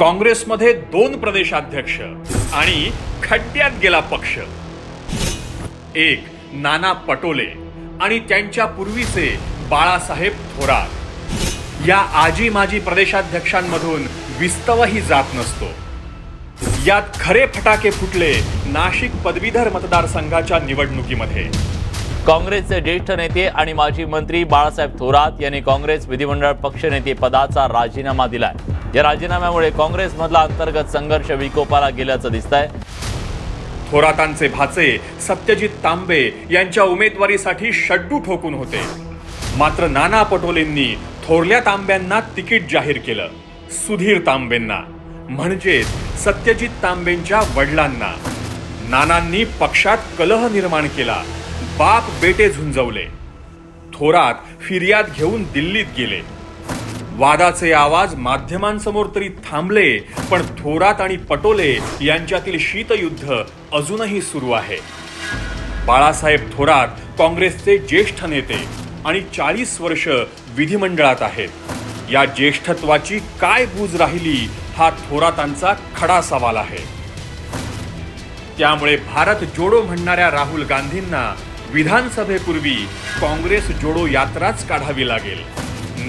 काँग्रेसमध्ये दोन प्रदेशाध्यक्ष आणि खड्ड्यात गेला पक्ष. एक नाना पटोले आणि त्यांच्या पूर्वीचे बाळासाहेब थोरात. या आजी माजी प्रदेशाध्यक्षांमधून विस्तवही जात नसतो. यात खरे फटाके फुटले नाशिक पदवीधर मतदारसंघाच्या निवडणुकीमध्ये. काँग्रेसचे ज्येष्ठ नेते आणि माजी मंत्री बाळासाहेब थोरात यांनी काँग्रेस विधिमंडळ पक्षनेते पदाचा राजीनामा दिलाय. या राजीनाम्यामुळे काँग्रेसमधला अंतर्गत संघर्ष विकोपाला गेल्याचं दिसतंय. थोरातांचे भाचे सत्यजित तांबे यांच्या उमेदवारीसाठी शड्डू ठोकून होते. मात्र नाना पटोलेंनी थोरल्या तांब्यांना तिकीट जाहीर केलं. सुधीर तांबेंना म्हणजेच सत्यजित तांबेंच्या वडिलांना. नानांनी पक्षात कलह निर्माण केला. बाप बेटे झुंजवले. थोरात फिर्याद घेऊन दिल्लीत गेले. वादाचे आवाज माध्यमांसमोर तरी थांबले पण थोरात आणि पटोले यांच्यातील शीतयुद्ध अजूनही सुरू आहे. बाळासाहेब थोरात काँग्रेसचे ज्येष्ठ नेते आणि चाळीस वर्ष विधिमंडळात आहेत. या ज्येष्ठत्वाची काय बूज राहिली हा थोरातांचा खडा सवाल आहे. त्यामुळे भारत जोडो म्हणणाऱ्या राहुल गांधींना विधानसभेपूर्वी काँग्रेस जोडो यात्राच काढावी लागेल.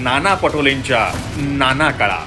नाना पटोलेंच्या नाना काळा.